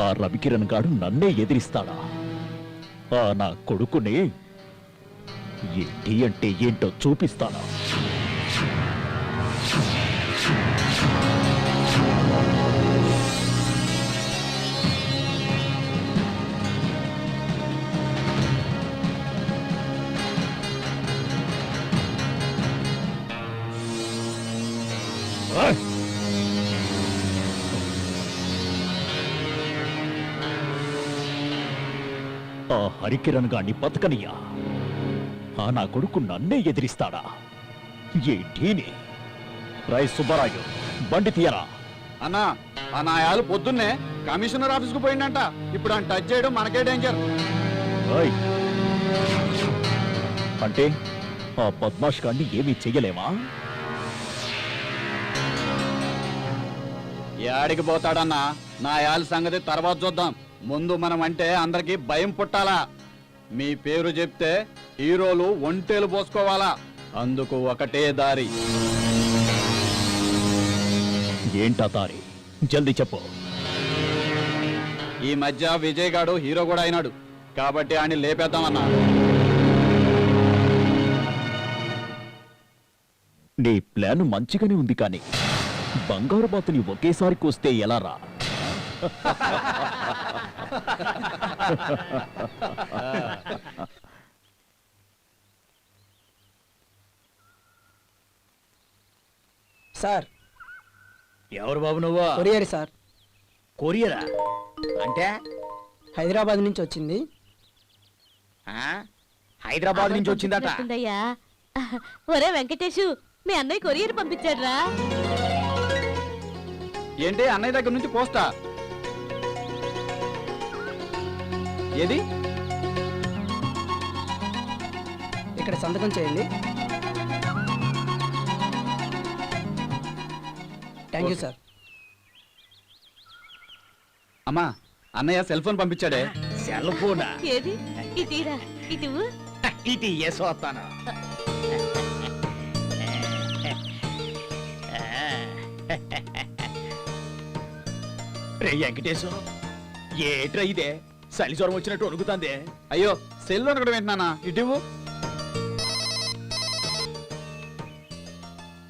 ఆ రవికిరణ్ గాడు నన్నే ఎదిరిస్తాడా? ఆ నా కొడుకుని ఏంటి అంటే ఏంటో చూపిస్తాడా? ఆ హరికిరణ్ గాని బతకనియా ఆ నా కొడుకు నన్నే ఎదిరిస్తాడా? ఏంటిని రాయ్ సుబ్బరాయు బండి తీయరా. అన్నా ఆ నాయాలు పొద్దున్నే కమిషనర్ ఆఫీస్కు పోయిండంట. ఇప్పుడు ఆయన టచ్ చేయడం మనకే డేంజర్. ఏయ్! అంటే ఆ పద్మాష్ గాన్ని ఏమీ చెయ్యలేమా? ఏడికి పోతాడన్నా? నాయాల సంగతి తర్వాత చూద్దాం. ముందు మనం అంటే అందరికి భయం పుట్టాలా? మీ పేరు చెప్తే హీరోలు ఒంటేలు పోసుకోవాలా? అందుకు ఒకటే దారి. ఏంటా దారి? జల్దీ చెప్పు. ఈ మధ్య విజయ్ గాడు హీరో కూడా అయినాడు. కాబట్టి ఆయన లేపేద్దామన్నా. నీ ప్లాన్ మంచిగానే ఉంది కానీ బంగారు బాతుని ఒకేసారి కోస్తే ఎలా రా? సార్. ఎవరు బాబు నువ్వు? Courier sir. కొరియరా? అంటే? హైదరాబాద్ నుంచి వచ్చింది. హైదరాబాద్ నుంచి వచ్చిందట. వచ్చిందయ్యా ఒరే వెంకటేషు మీ అన్నయ్య కొరియర్ పంపించాడ్రా. ఏంటి అన్నయ్య దగ్గర నుంచి పోస్టా? ఏది? ఇక్కడ సంతకం చేయండి. థ్యాంక్ యూ సార్ అమ్మా అన్నయ్య సెల్ ఫోన్ పంపించాడే. సెల్ ఫోనా? ఏది? ఇది రే వెంకటేశం ఏట్రా ఇదే? చలి జ్వరం వచ్చినట్టు వణుకుతాందే. అయ్యో సెల్ ఒకటి వింటున్నానా ఇటు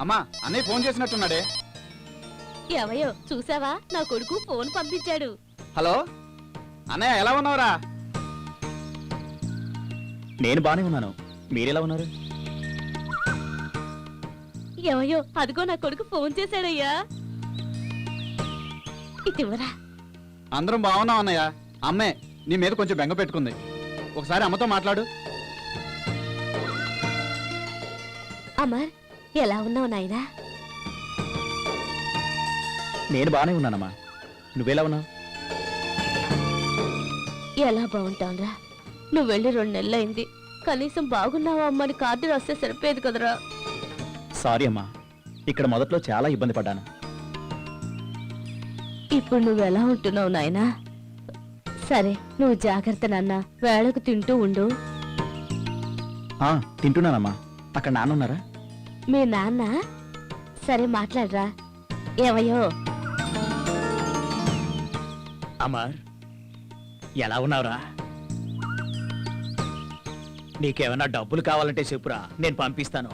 అమ్మా అన్నయ్య ఫోన్ చేసినట్టున్నాడే. ఎవయో చూసావా? నా కొడుకు ఫోన్ పంపించాడు. హలో? అన్నయ్య ఎలా ఉన్నావురా? నేను బానే ఉన్నాను. మీరెలా ఉన్నారు? ఎవయో అదిగో నా కొడుకు ఫోన్ చేశాడయ్యా. ఇటువరా అందరం బాగున్నాం అన్నయ్య. అమ్మే నీ మీద కొంచెం బెంగ పెట్టుకుంది. ఒకసారి అమ్మతో మాట్లాడు. అమర్ ఎలా ఉన్నావు నాయనా? నేను బానే ఉన్నానమ్మా. నువ్వెలా ఉన్నావు? ఎలా బాగుంటావురా? నువ్వు వెళ్ళి రెండు నెలలైంది. కనీసం బాగున్నావా అమ్మని కార్డు రాస్తే సరిపోయేది కదరా. సారీ అమ్మా. ఇక్కడ మొదట్లో చాలా ఇబ్బంది పడ్డాను. ఇప్పుడు నువ్వు ఎలా ఉంటున్నావు నాయనా? సరే నువ్వు జాగ్రత్త నాన్న. వేళకు తింటూ ఉండు. ఆ, తింటున్నానమ్మా. అక్కడ నాన్న ఉన్నారా మీ నాన్న? సరే మాట్లాడరా. ఏమయ్యో? అమర్ ఎలా ఉన్నావురా? నీకేమైనా డబ్బులు కావాలంటే చెప్పురా నేను పంపిస్తాను.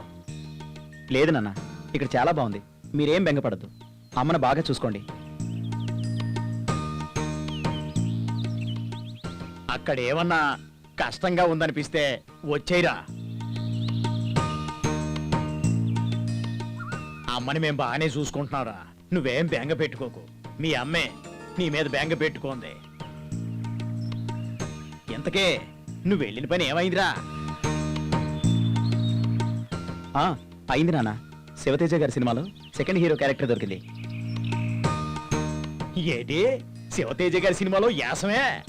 లేదు నాన్న ఇక్కడ చాలా బాగుంది. మీరేం బెంగపడద్దు. అమ్మను బాగా చూసుకోండి. అక్కడ ఏమన్నా కష్టంగా ఉందనిపిస్తే వచ్చేయరా. అమ్మని మేం బాగానే చూసుకుంటున్నావురా. నువ్వేం బెంగ పెట్టుకోకు. మీ అమ్మే నీ మీద బెంగ పెట్టుకోంది. ఎంతకే నువ్వు వెళ్ళిన పని ఏమైందిరా? ఆ, అయింది నాన్న. శివతేజ గారి సినిమాలో సెకండ్ హీరో క్యారెక్టర్ దొరికింది. ఏంటి? శివతేజ గారి సినిమాలో యాసమే?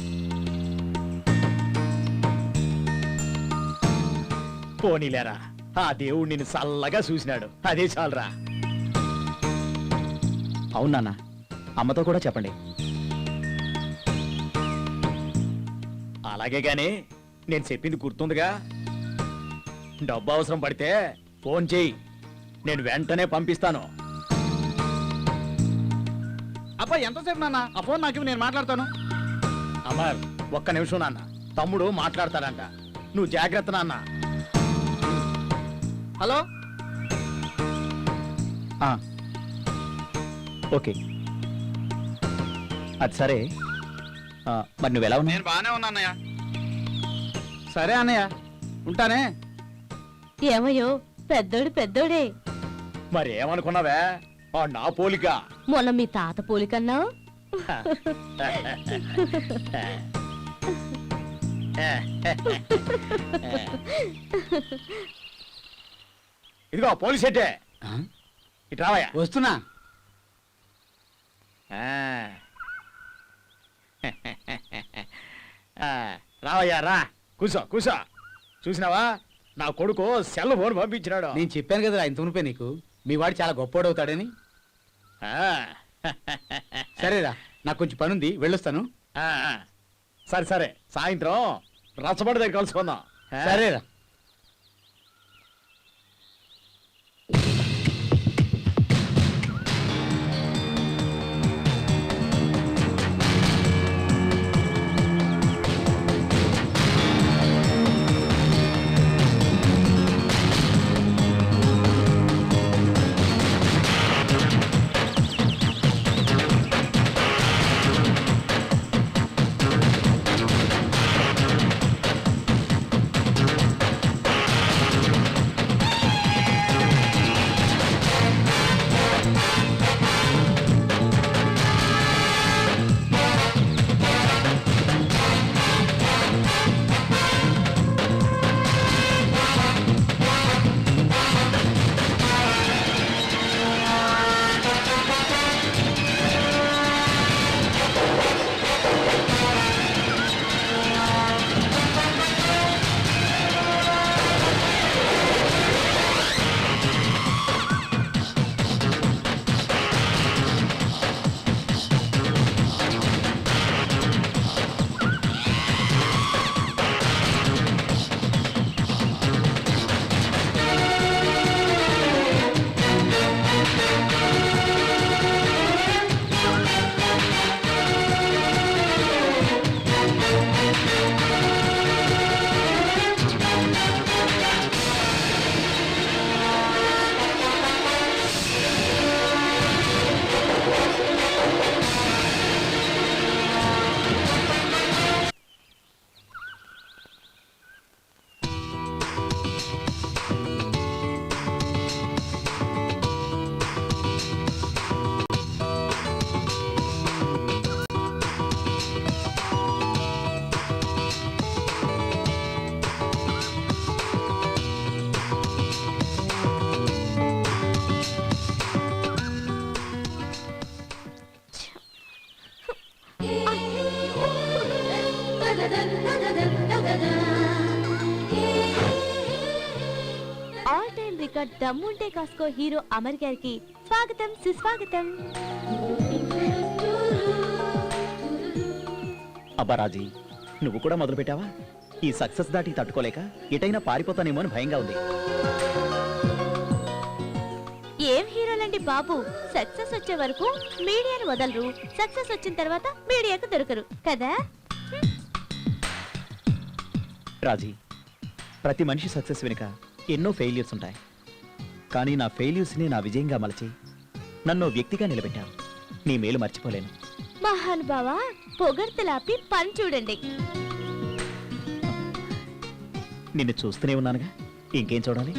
పోనీలేరా. ఆ దేవుడు నిన్ను చల్లగా చూసినాడు. అదే చాలరా. అవును నాన్న. అమ్మతో కూడా చెప్పండి. అలాగే గాని నేను చెప్పింది గుర్తుందిగా. డబ్బు అవసరం పడితే ఫోన్ చేయి. నేను వెంటనే పంపిస్తాను. అబ్బా ఎంతసేపు నాన్న? ఆ ఫోన్ నాకు ఇవ్వు, నేను మాట్లాడతాను. అమర్ ఒక్క నిమిషం నాన్న. తమ్ముడు మాట్లాడతాడంట. నువ్వు జాగ్రత్త నాన్న. హలో? ఆ. ఓకే. అది సరే. మరి నువ్వు ఎలా ఉన్నావు? నేను బాగానే ఉన్నా అన్నయ్య. సరే అన్నయ్య. ఉంటానే. ఏమయ్యో పెద్దోడు పెద్దోడే. మరి ఏమనుకున్నావే? ఆ, నా పోలిక. మొన్న మీ తాత పోలికన్నావు ఇదిగో పోలీస్ అంటే ఇటు రావయ్యా. వస్తున్నా. ఆ. ఆ, రావయ్యా రా. కూసో కూసో. చూసినావా? నా కొడుకు సెల్ ఫోన్ పంపించినాడు. నేను చెప్పాను కదా ఇంత మునిపే నీకు. మీ వాడు చాలా గొప్పోడవుతాడని. ఆ. సరేరా నాకు కొంచెం పని ఉంది వెళ్ళొస్తాను. ఆ, ఆ. సరే సరే. సాయంత్రం రచ్చబండ దగ్గర కలుసుకుందాం. ఆ? సరేరా. ఆల్ టైమ్ రికార్డ్ దమ్ముంటే కాస్కో హీరో అమర్ గారికి స్వాగతం సుస్వాగతం. అబ్బా రాజీ నువ్వు కూడా మొదలు పెట్టావా ఈ సక్సెస్ దాటి తట్టుకోలేక ఎటైనా పారిపోతానేమో అని భయంగా ఉంది. ఏం హీరోలండి బాబు? సక్సెస్ వచ్చే వరకు మీడియాను వదలరు. సక్సెస్ వచ్చిన తర్వాత మీడియాకు దొరకరు. కదా? రాజీ ప్రతి మనిషి సక్సెస్ వెనుక ఎన్నో ఫెయిల్యూర్స్ ఉంటాయి. కానీ నా ఫెయిల్యూర్స్ని నా విజయంగా మలచి నన్ను వ్యక్తిగా నిలబెట్టావు. నీ మేలు మర్చిపోలేను. మహానుభావా పొగడ్తలాపి పని చూడండి. నిన్ను చూస్తూనే ఉన్నానుగా. ఇంకేం చూడాలి?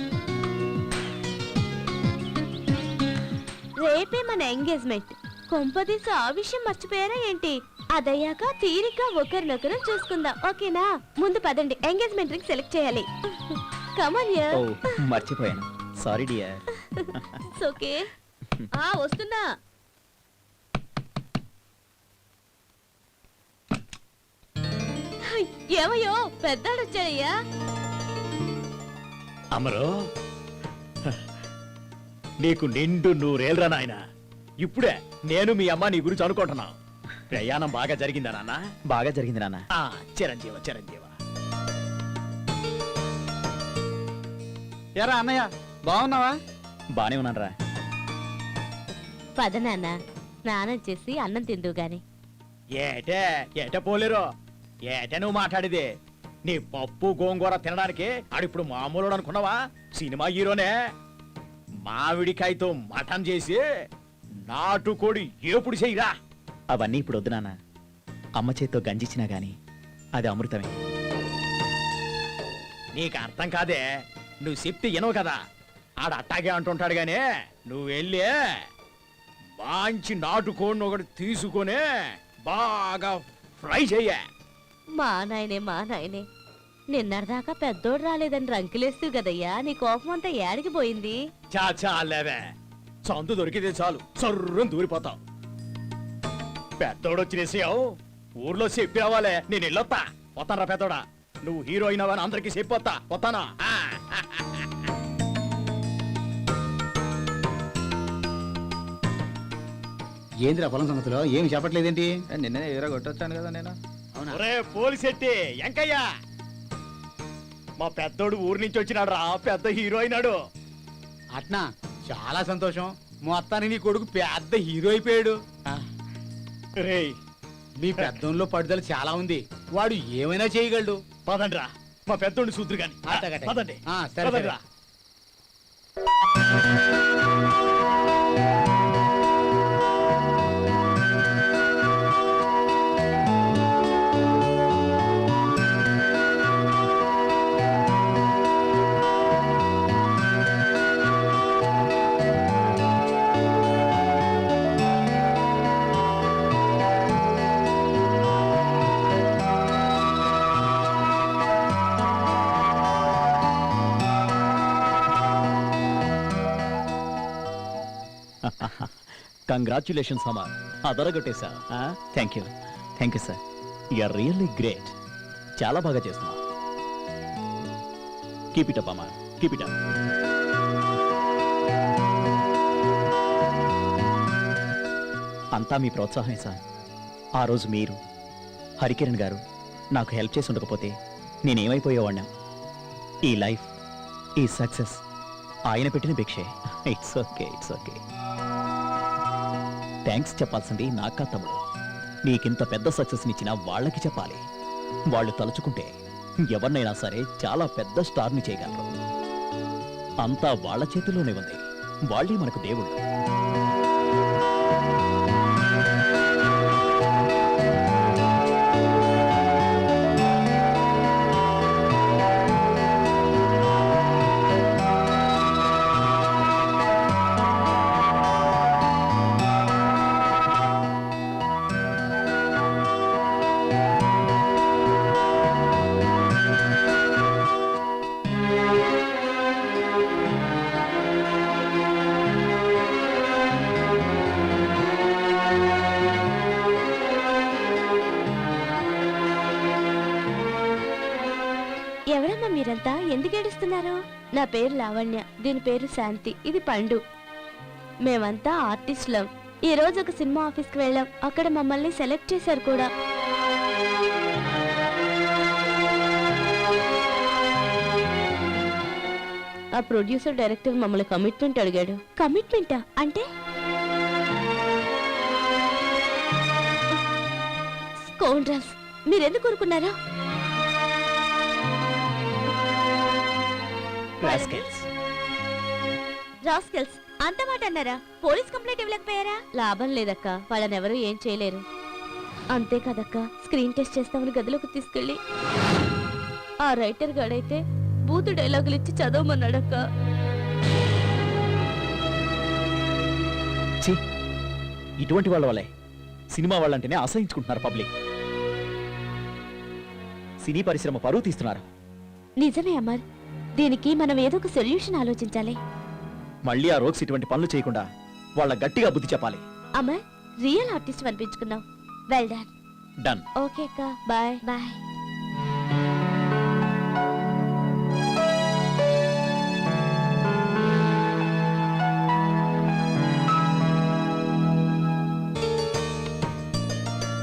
రేపే మన ఎంగేజ్మెంట్. కొంపదీసి ఆ విషయం మర్చిపోయారా ఏంటి? అదయ్యాక తీరిక ఒకరినొకరు చూసుకుందాం ఓకేనా? ముందు పదండి ఎంగేజ్మెంట్ రింగ్ సెలెక్ట్ చేయాలి. కమన్ ఓ మర్చిపోయాను. సారీ డియర్ ఓకే ఆ వస్తున్నా. ఏమయ్యో పెద్దాడు వచ్చాడయ్యా అమరు నీకు నిండు నూరేళ్ళరా నాయన. ఇప్పుడే నేను మీ అమ్మ నీ గురించి అనుకుంటున్నా. ప్రయాణం బాగా జరిగిందా నాన్న? బాగా జరిగింది నాన్న. చిరంజీవ చిరంజీవ. ఎరా అన్నయ్య బాగున్నావా? బానే ఉన్నానరా. పద నాన్న స్నానం చేసి అన్నం తిందువు గాని. ఏటే ఏటే పోలేరు. ఏటే నువ్వు మాట్లాడేది? నీ పప్పు గోంగూర తినడానికి ఆడిప్పుడు మామూలు అనుకున్నావా? సినిమా హీరోనే. మామిడికాయతో మటన్ చేసి నాటుకోడి ఏపుడు చెయ్యిరా అవన్నీ ఇప్పుడు వద్దు నాన్న. అమ్మ చేత్తో గంజిచ్చినా గాని అది అమృతమే. నీకు అర్థం కాదే నువ్వు చెప్తే వినవు కదా. ఆడ అట్టాగే అంటుంటాడు గానీ నువ్వు వెళ్ళి మంచి నాటుకోడిని ఒకటి తీసుకొని బాగా ఫ్రై చెయ్య. మా నాయనే మా నాయనే. నిన్నటిదాకా పెద్దోడు రాలేదని రంకులేస్తూ కదయ్యా నీ కోపం అంతా ఏడికి పోయింది. చా చాలేవే చందు దొరికితే చాలు. సర్రం దూరిపోతావు పెద్దోడు వచ్చినేసావు ఊర్లో చెప్పి రావాలే. నేను వెళ్ళొత్తా. పోతానరా పెద్దోడా. నువ్వు హీరో అయినావని అందరికి చెప్పొత్తా పోతానా? ఆ. ఏందిరా పొలం సంగతిలో? ఏమి చెప్పట్లేదేంటి నిన్నే ఎరా కొట్టొచ్చాను కదా నేను. ఒరే పోలిసెట్టి ఎంకయ్య. మా పెద్దోడు ఊరి నుంచి వచ్చినాడు రా పెద్ద హీరో అయినాడు. అట్నా? చాలా సంతోషం. మొత్తానికి నీ కొడుకు పెద్ద హీరో అయిపోయాడు. రేయ్ మీ పెద్దంలో పట్టుదల చాలా ఉంది. వాడు ఏమైనా చేయగలడు? పదండ్రా. మా పెద్దోడిని సూత్రు. పదండి. ఆ, సరే, సరే. పదండ్రా. కంగ్రాచులేషన్స్ అమ్మా అదరగొట్టేశా thank you thank you sir you're really great చాలా బాగా చేస్తున్నావు. కీప్ ఇట్ అప్ అమ్మా కీప్ ఇట్ అప్ అంతా మీ ప్రోత్సాహమే సార్ ఆ రోజు మీరు హరికిరణ్ గారు నాకు హెల్ప్ చేసి ఉండకపోతే నేనేమైపోయేవాడినా ఈ లైఫ్ ఈ సక్సెస్ ఆయన పెట్టిన భిక్షే. It's okay it's okay thanks చెప్పాల్సింది నాకా తమ్ముడు. నీకింత పెద్ద సక్సెస్నిచ్చిన వాళ్ళకి చెప్పాలి. వాళ్ళు తలుచుకుంటే ఎవరినైనా సరే చాలా పెద్ద స్టార్ని చేయగలరు. అంతా వాళ్ళ చేతిలోనే ఉంది. వాళ్ళే మనకు దేవుళ్ళు. మీరంతా ఎందుకు ఏడుస్తున్నారు? నా పేరు లావణ్య దీని పేరు శాంతి ఇది పండు. మేమంతా ఆర్టిస్టులం. ఈ రోజు ఒక సినిమా ఆఫీస్కి వెళ్ళాం. అక్కడ మమ్మల్ని సెలెక్ట్ చేశారు కూడా. ఆ ప్రొడ్యూసర్ డైరెక్టర్ మమ్మల్ని కమిట్మెంట్ అడిగాడు. కమిట్మెంటా? అంటే? స్కౌండ్రల్స్. మీరెందుకు ఊరుకున్నారా Rascals. రాస్కెల్స్ అంత మాట అన్నారా? పోలీస్ కంప్లైంట్ ఇవ్వలేకపోయారా? లాభం లేదక్క వాళ్ళని ఎవరు ఏం చేయలేరు. అంతే కదక్క స్క్రీన్ టెస్ట్ చేస్తామని గదిలోకి తీసుకెళ్ళి. ఆ రైటర్ గాడైతే బూతు డైలాగులు ఇచ్చి చదవమన్నాడక్క. ఛీ, ఇటువంటి వాళ్ళ వల్లే. Cinema వాళ్ళంటేనే అసహించుకుంటున్నారు public. సినీ పరిశ్రమ పరువు తీస్తున్నారు. నిజమే అమర్ దీనికి మనం ఏదో ఒక సొల్యూషన్ ఆలోచించాలి. మళ్ళీ ఆ రోగ్స్ ఇటువంటి పనులు చేయకుండా వాళ్ళ గట్టిగా బుద్ధి చెప్పాలి. అమర్ రియల్ ఆర్టిస్ట్ అనిపించుకున్నాం వెల్ డన్. డన్. ఓకే అక్క బాయ్. బాయ్.